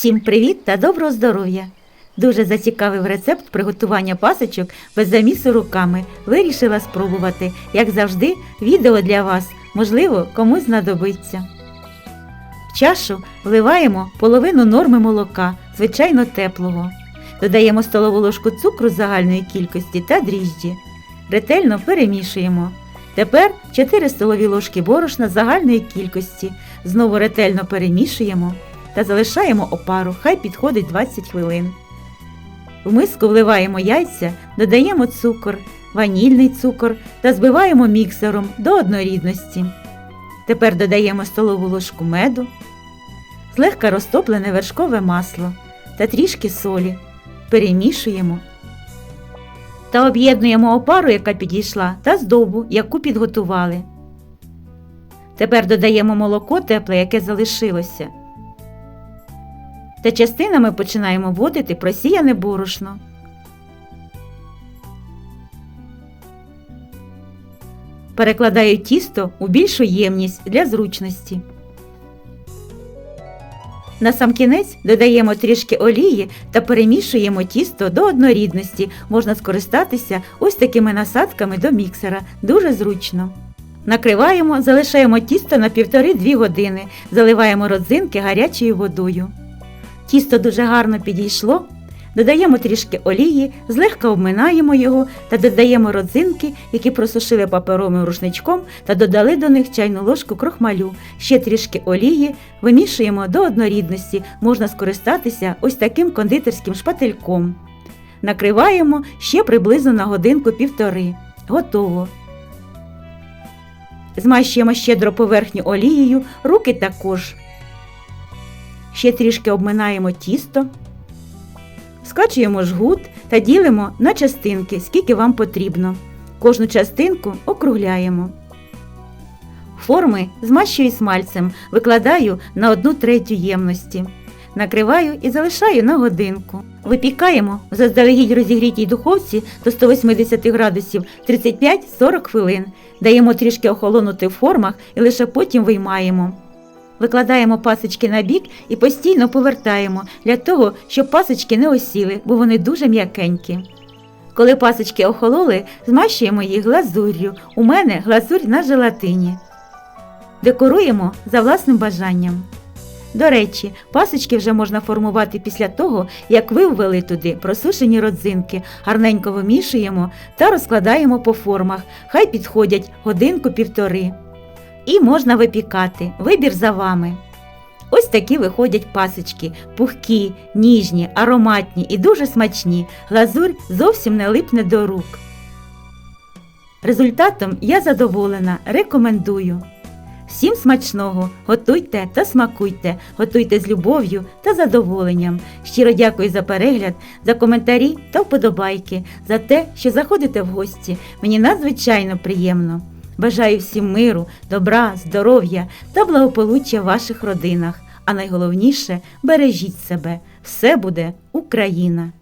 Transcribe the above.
Всім привіт та доброго здоров'я! Дуже зацікавив рецепт приготування пасочок без замісу руками. Вирішила спробувати. Як завжди, відео для вас, можливо, комусь знадобиться. В чашу вливаємо половину норми молока, звичайно теплого. Додаємо столову ложку цукру загальної кількості та дріжджі. Ретельно перемішуємо. Тепер 4 столові ложки борошна загальної кількості. Знову ретельно перемішуємо та залишаємо опару, хай підходить 20 хвилин. В миску вливаємо яйця, додаємо цукор, ванільний цукор та збиваємо міксером до однорідності. Тепер додаємо столову ложку меду, злегка розтоплене вершкове масло та трішки солі. Перемішуємо та об'єднуємо опару, яка підійшла, та здобу, яку підготували. Тепер додаємо молоко тепле, яке залишилося. Та частинами починаємо вводити просіяне борошно. Перекладаю тісто у більшу ємність для зручності. На сам кінець додаємо трішки олії та перемішуємо тісто до однорідності. Можна скористатися ось такими насадками до міксера. Дуже зручно. Накриваємо, залишаємо тісто на 1,5-2 години, заливаємо родзинки гарячою водою. Тісто дуже гарно підійшло. Додаємо трішки олії, злегка обминаємо його та додаємо родзинки, які просушили паперовим рушничком та додали до них чайну ложку крохмалю, ще трішки олії, вимішуємо до однорідності, можна скористатися ось таким кондитерським шпательком. Накриваємо ще приблизно на годинку півтори. Готово. Змащуємо щедро поверхню олією, руки також. Ще трішки обминаємо тісто, скачуємо жгут та ділимо на частинки, скільки вам потрібно. Кожну частинку округляємо. Форми змащую смальцем, викладаю на 1 третю ємності. Накриваю і залишаю на годинку. Випікаємо в заздалегідь розігрітій духовці до 180 градусів 35-40 хвилин. Даємо трішки охолонути в формах і лише потім виймаємо. Викладаємо пасочки на бік і постійно повертаємо для того, щоб пасочки не осіли, бо вони дуже м'якенькі. Коли пасочки охололи, змащуємо їх глазур'ю. У мене глазурь на желатині. Декоруємо за власним бажанням. До речі, пасочки вже можна формувати після того, як ви ввели туди просушені родзинки, гарненько вимішуємо та розкладаємо по формах, хай підходять годинку-півтори. І можна випікати. Вибір за вами. Ось такі виходять пасочки, пухкі, ніжні, ароматні і дуже смачні. Глазурь зовсім не липне до рук. Результатом я задоволена, рекомендую. Всім смачного, готуйте та смакуйте, готуйте з любов'ю та задоволенням. Щиро дякую за перегляд, за коментарі та вподобайки, за те, що заходите в гості. Мені надзвичайно приємно. Бажаю всім миру, добра, здоров'я та благополуччя в ваших родинах. А найголовніше бережіть себе. Все буде Україна!